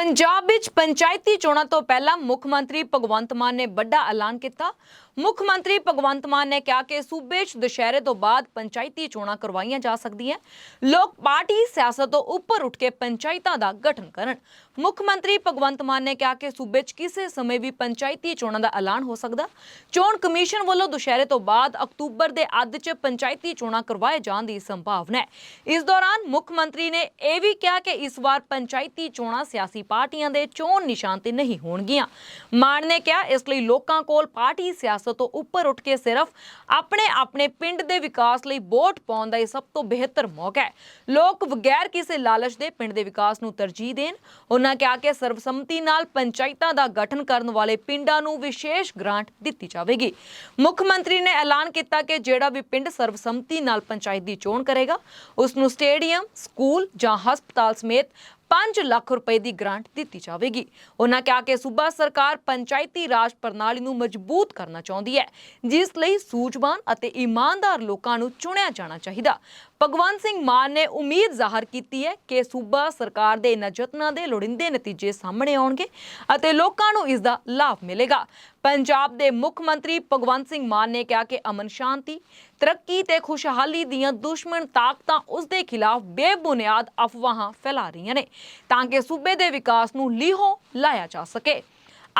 ਪੰਜਾਬ ਵਿੱਚ ਪੰਚਾਇਤੀ ਚੋਣਾਂ ਤੋਂ ਪਹਿਲਾਂ ਮੁੱਖ ਮੰਤਰੀ ਭਗਵੰਤ ਮਾਨ ਨੇ ਵੱਡਾ ਐਲਾਨ ਕੀਤਾ। ਮੁੱਖ ਮੰਤਰੀ ਭਗਵੰਤ ਮਾਨ ਨੇ ਕਿਹਾ ਕਿ ਸੂਬੇ 'ਚ ਦੁਸ਼ਹਿਰੇ ਤੋਂ ਬਾਅਦ ਪੰਚਾਇਤੀ ਚੋਣਾਂ ਕਰਵਾਈਆਂ ਜਾ ਸਕਦੀਆਂ ਲੋਕ ਪਾਰਟੀ ਸਿਆਸਤ ਤੋਂ ਉੱਪਰ ਉੱਠ ਕੇ ਪੰਚਾਇਤਾਂ ਦਾ ਗਠਨ ਕਰਨ। ਮੁੱਖ ਮੰਤਰੀ ਭਗਵੰਤ ਮਾਨ ਨੇ ਕਿਹਾ ਕਿ ਸੂਬੇ 'ਚ ਕਿਸੇ ਸਮੇਂ ਵੀ ਪੰਚਾਇਤੀ ਚੋਣਾਂ ਦਾ ਐਲਾਨ ਹੋ ਸਕਦਾ। ਚੋਣ ਕਮਿਸ਼ਨ ਵੱਲੋਂ ਦੁਸ਼ਹਿਰੇ ਤੋਂ ਬਾਅਦ ਅਕਤੂਬਰ ਦੇ ਅੱਧ 'ਚ ਪੰਚਾਇਤੀ ਚੋਣਾਂ ਕਰਵਾਏ ਜਾਣ ਦੀ ਸੰਭਾਵਨਾ ਹੈ। ਇਸ ਦੌਰਾਨ ਮੁੱਖ ਮੰਤਰੀ ਨੇ ਇਹ ਵੀ ਕਿਹਾ ਕਿ ਇਸ ਵਾਰ ਪੰਚਾਇਤੀ ਚੋਣਾਂ ਸਿਆਸੀ ਪਾਰਟੀਆਂ ਦੇ ਚੋਣ ਨਿਸ਼ਾਨ ਤੇ ਨਹੀਂ ਹੋਣਗੀਆਂ। ਮਾਨ ਨੇ ਕਿਹਾ ਇਸ ਲਈ ਲੋਕਾਂ ਕੋਲ ਪਾਰਟੀ ਸਿਆਸਤ ਤੋਂ ਉੱਪਰ ਉੱਠ ਕੇ ਸਿਰਫ ਆਪਣੇ ਆਪਣੇ ਪਿੰਡ ਦੇ ਵਿਕਾਸ ਲਈ ਵੋਟ ਪਾਉਣ ਦਾ ਇਹ ਸਭ ਤੋਂ ਬਿਹਤਰ ਮੌਕਾ ਹੈ। ਲੋਕ ਬਗੈਰ ਕਿਸੇ ਲਾਲਚ ਦੇ ਪਿੰਡ ਦੇ ਵਿਕਾਸ ਨੂੰ ਤਰਜੀਹ ਦੇਣ, ਉਹਨਾਂ ਕਿਹਾ ਕਿ ਸਰਬਸੰਮਤੀ ਨਾਲ ਪੰਚਾਇਤਾਂ ਦਾ ਗਠਨ ਕਰਨ ਵਾਲੇ ਪਿੰਡਾਂ ਨੂੰ ਵਿਸ਼ੇਸ਼ ਗ੍ਰਾਂਟ ਦਿੱਤੀ ਜਾਵੇਗੀ। ਮੁੱਖ ਮੰਤਰੀ ਨੇ ਐਲਾਨ ਕੀਤਾ ਕਿ ਜਿਹੜਾ ਵੀ ਪਿੰਡ ਸਰਬਸੰਮਤੀ ਨਾਲ ਪੰਚਾਇਤ ਦੀ ਚੋਣ ਕਰੇਗਾ ਉਸ ਨੂੰ ਸਟੇਡੀਅਮ, ਸਕੂਲ ਜਾਂ ਹਸਪਤਾਲ ਸਮੇਤ 5 ਲੱਖ ਰੁਪਏ ਦੀ ਗ੍ਰਾਂਟ ਦਿੱਤੀ ਜਾਵੇਗੀ। ਉਹਨਾਂ ਕਿਹਾ ਕਿ ਸੂਬਾ ਸਰਕਾਰ ਪੰਚਾਇਤੀ ਰਾਜ ਪ੍ਰਣਾਲੀ ਨੂੰ ਮਜ਼ਬੂਤ ਕਰਨਾ ਚਾਹੁੰਦੀ ਹੈ, ਜਿਸ ਲਈ ਸੂਝਵਾਨ ਅਤੇ ਇਮਾਨਦਾਰ ਲੋਕਾਂ ਨੂੰ ਚੁਣਿਆ ਜਾਣਾ ਚਾਹੀਦਾ। ਭਗਵੰਤ ਸਿੰਘ ਮਾਨ ਨੇ ਉਮੀਦ ਜ਼ਾਹਰ ਕੀਤੀ ਹੈ ਕਿ ਸੂਬਾ ਸਰਕਾਰ ਦੇ ਇਨ੍ਹਾਂ ਯਤਨਾਂ ਦੇ ਲੋੜੀਂਦੇ ਨਤੀਜੇ ਸਾਹਮਣੇ ਆਉਣਗੇ ਅਤੇ ਲੋਕਾਂ ਨੂੰ ਇਸ ਦਾ ਲਾਭ ਮਿਲੇਗਾ। ਪੰਜਾਬ ਦੇ ਮੁੱਖ ਮੰਤਰੀ ਭਗਵੰਤ ਸਿੰਘ ਮਾਨ ਨੇ ਕਿਹਾ ਕਿ ਅਮਨ ਸ਼ਾਂਤੀ, ਤਰੱਕੀ ਤੇ ਖੁਸ਼ਹਾਲੀ ਦੀਆਂ ਦੁਸ਼ਮਣ ਤਾਕਤਾਂ ਉਸ ਦੇ ਖਿਲਾਫ ਬੇਬੁਨਿਆਦ ਅਫਵਾਹਾਂ ਫੈਲਾ ਰਹੀਆਂ ਨੇ, ਤਾਂ ਕਿ ਸੂਬੇ ਦੇ ਵਿਕਾਸ ਨੂੰ ਲੀਹੋਂ ਲਾਇਆ ਜਾ ਸਕੇ।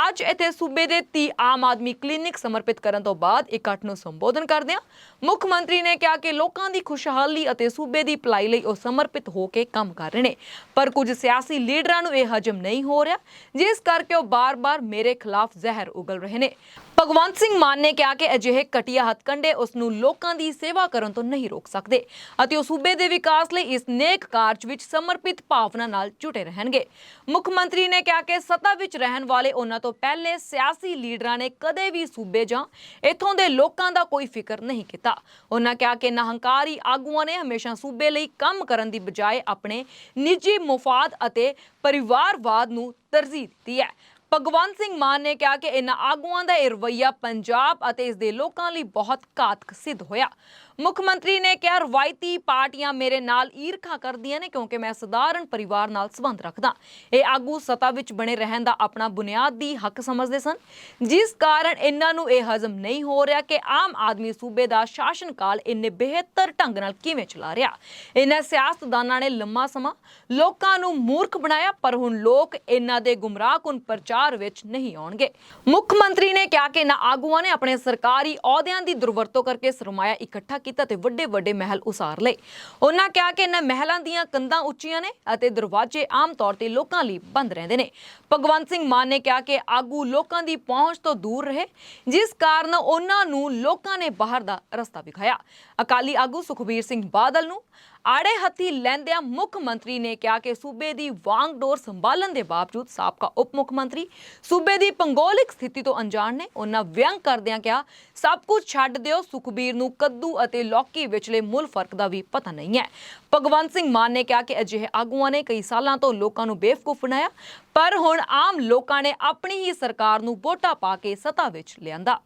ਅੱਜ ਇੱਥੇ ਸੂਬੇ ਦੇ 30 ਆਮ ਆਦਮੀ ਕਲੀਨਿਕ ਸਮਰਪਿਤ ਕਰਨ ਤੋਂ ਬਾਅਦ ਇਕੱਠ ਨੂੰ ਸੰਬੋਧਨ ਕਰਦਿਆਂ ਮੁੱਖ ਮੰਤਰੀ ਨੇ ਕਿਹਾ ਕਿ ਲੋਕਾਂ ਦੀ ਖੁਸ਼ਹਾਲੀ ਅਤੇ ਸੂਬੇ ਦੀ ਭਲਾਈ ਲਈ ਉਹ ਸਮਰਪਿਤ ਹੋ ਕੇ ਕੰਮ ਕਰ ਰਹੇ ਨੇ। ਪਰ ਕੁਝ ਸਿਆਸੀ ਲੀਡਰਾਂ ਨੂੰ ਇਹ ਹਜਮ ਨਹੀਂ ਹੋ ਰਿਹਾ, ਜਿਸ ਕਰਕੇ ਉਹ ਬਾਰ-ਬਾਰ ਮੇਰੇ ਖਿਲਾਫ ਜ਼ਹਿਰ ਉਗਲ ਰਹੇ ਨੇ। ਭਗਵੰਤ ਸਿੰਘ ਮਾਨ ਨੇ ਕਿਹਾ ਕਿ ਅਜਿਹੇ ਘਟੀਆ ਹੱਥਕੰਡੇ ਉਸ ਨੂੰ ਲੋਕਾਂ ਦੀ ਸੇਵਾ ਕਰਨ ਤੋਂ ਨਹੀਂ ਰੋਕ ਸਕਦੇ ਅਤੇ ਉਹ ਸੂਬੇ ਦੇ ਵਿਕਾਸ ਲਈ ਇਸ ਨੇਕ ਕਾਰਜ ਵਿੱਚ ਸਮਰਪਿਤ ਭਾਵਨਾ ਨਾਲ ਜੁਟੇ ਰਹਿਣਗੇ। ਮੁੱਖ ਮੰਤਰੀ ਨੇ ਕਿਹਾ ਕਿ ਸੱਤਾ ਵਿੱਚ ਰਹਿਣ ਵਾਲੇ ਉਹਨਾਂ ਤੋਂ ਪਹਿਲੇ ਸਿਆਸੀ ਲੀਡਰਾਂ ਨੇ ਕਦੇ ਵੀ ਸੂਬੇ ਜਾਂ ਇੱਥੋਂ ਦੇ ਲੋਕਾਂ ਦਾ ਕੋਈ ਫਿਕਰ ਨਹੀਂ ਕੀਤਾ। ਉਹਨਾਂ ਕਿਹਾ ਕਿ ਨਹੰਕਾਰੀ ਆਗੂਆਂ ਨੇ ਹਮੇਸ਼ਾ ਸੂਬੇ ਲਈ ਕੰਮ ਕਰਨ ਦੀ ਬਜਾਏ ਆਪਣੇ ਨਿੱਜੀ ਮੁਫਾਦ ਅਤੇ ਪਰਿਵਾਰਵਾਦ ਨੂੰ ਤਰਜੀਹ ਦਿੱਤੀ ਹੈ। ਭਗਵੰਤ ਸਿੰਘ ਮਾਨ ਨੇ ਕਿਹਾ ਕਿ ਇਹਨਾਂ ਆਗੂਆਂ ਦਾ ਇਹ ਰਵੱਈਆ ਪੰਜਾਬ ਅਤੇ ਇਸ ਦੇ ਲੋਕਾਂ ਲਈ ਬਹੁਤ ਘਾਤਕ ਸਿੱਧ ਹੋਇਆ। ਮੁੱਖ ਮੰਤਰੀ ਨੇ ਕਿਹਾ, ਰਵਾਇਤੀ ਪਾਰਟੀਆਂ ਮੇਰੇ ਨਾਲ ਈਰਖਾ ਕਰਦੀਆਂ ਨੇ ਕਿਉਂਕਿ ਮੈਂ ਸਧਾਰਨ ਪਰਿਵਾਰ ਨਾਲ ਸੰਬੰਧ ਰੱਖਦਾ। ਇਹ ਆਗੂ ਸਤਾ ਵਿੱਚ ਬਣੇ ਰਹਿਣ ਦਾ ਆਪਣਾ ਬੁਨਿਆਦੀ ਹੱਕ ਸਮਝਦੇ ਸਨ। ਜਿਸ ਕਾਰਨ ਇਹਨਾਂ ਨੂੰ ਇਹ ਹਜ਼ਮ ਨਹੀਂ ਹੋ ਰਿਹਾ ਕਿ ਆਮ ਆਦਮੀ ਸੂਬੇ ਦਾ ਸ਼ਾਸਨ ਕਾਲ ਇੰਨੇ ਬਿਹਤਰ ਢੰਗ ਨਾਲ ਕਿਵੇਂ ਚਲਾ ਰਿਹਾ। ਇਹਨਾਂ ਸਿਆਸਤਦਾਨਾਂ ਨੇ ਲੰਮਾ ਸਮਾਂ ਲੋਕਾਂ ਨੂੰ ਮੂਰਖ ਬਣਾਇਆ, ਪਰ ਹੁਣ ਲੋਕ ਇਹਨਾਂ ਦੇ ਗੁੰਮਰਾਹਕੁਨ ਪ੍ਰਚਾਰ ਵਿੱਚ ਨਹੀਂ ਆਉਣਗੇ। ਮੁੱਖ ਮੰਤਰੀ ਨੇ ਕਿਹਾ ਕਿ ਇਹਨਾਂ ਆਗੂਆਂ ਨੇ ਆਪਣੇ ਸਰਕਾਰੀ ਅਹੁਦਿਆਂ ਦੀ ਦੁਰਵਰਤੋਂ ਕਰਕੇ ਸਰਮਾਇਆ ਇਕੱਠਾ ਕੀਤਾ ਤੇ ਵੱਡੇ ਵੱਡੇ ਮਹਿਲ ਉਸਾਰ ਲਏ। ਉਹਨਾਂ ਕਿਹਾ ਕਿ ਇਹਨਾਂ ਮਹਿਲਾਂ ਦੀਆਂ ਕੰਧਾਂ ਉੱਚੀਆਂ ਨੇ ਅਤੇ ਦਰਵਾਜ਼ੇ ਆਮ ਤੌਰ ਤੇ ਲੋਕਾਂ ਲਈ ਬੰਦ ਰਹਿੰਦੇ ਨੇ। ਭਗਵੰਤ ਸਿੰਘ ਮਾਨ ਨੇ ਕਿਹਾ ਕਿ ਆਗੂ ਲੋਕਾਂ ਦੀ ਪਹੁੰਚ ਤੋਂ ਦੂਰ ਰਹੇ, ਜਿਸ ਕਾਰਨ ਉਹਨਾਂ ਨੂੰ ਲੋਕਾਂ ਨੇ ਬਾਹਰ ਦਾ ਰਸਤਾ ਵਿਖਾਇਆ। ਅਕਾਲੀ ਆਗੂ ਸੁਖਬੀਰ ਸਿੰਘ ਬਾਦਲ ਨੂੰ ਆੜੇ ਹੱਥੀ ਲੈਂਦਿਆਂ ਮੁੱਖ ਮੰਤਰੀ ਨੇ ਕਿਹਾ ਕਿ ਸੂਬੇ ਦੀ ਵਾਂਗਡੋਰ ਸੰਭਾਲਣ ਦੇ ਬਾਵਜੂਦ ਸਾਬਕਾ ਉਪ ਮੁੱਖ ਮੰਤਰੀ ਸੂਬੇ ਦੀ ਭੂਗੋਲਿਕ ਸਥਿਤੀ ਤੋਂ ਅਣਜਾਣ ਨੇ। ਉਹਨਾਂ ਵਿਅੰਗ ਕਰਦਿਆਂ ਕਿਹਾ, ਸਭ ਕੁਝ ਛੱਡ ਦਿਓ, ਸੁਖਬੀਰ ਨੂੰ ਕੱਦੂ ਅਤੇ ਲੌਕੀ ਵਿਚਲੇ ਮੁੱਲ ਫ਼ਰਕ ਦਾ ਵੀ ਪਤਾ ਨਹੀਂ ਹੈ। ਭਗਵੰਤ ਸਿੰਘ ਮਾਨ ਨੇ ਕਿਹਾ ਕਿ ਅਜਿਹੇ ਆਗੂਆਂ ਨੇ ਕਈ ਸਾਲਾਂ ਤੋਂ ਲੋਕਾਂ ਨੂੰ ਬੇਵਕੂਫ ਬਣਾਇਆ, ਪਰ ਹੁਣ ਆਮ ਲੋਕਾਂ ਨੇ ਆਪਣੀ ਹੀ ਸਰਕਾਰ ਨੂੰ ਵੋਟਾਂ ਪਾ ਕੇ ਸੱਤਾ ਵਿੱਚ ਲਿਆਂਦਾ।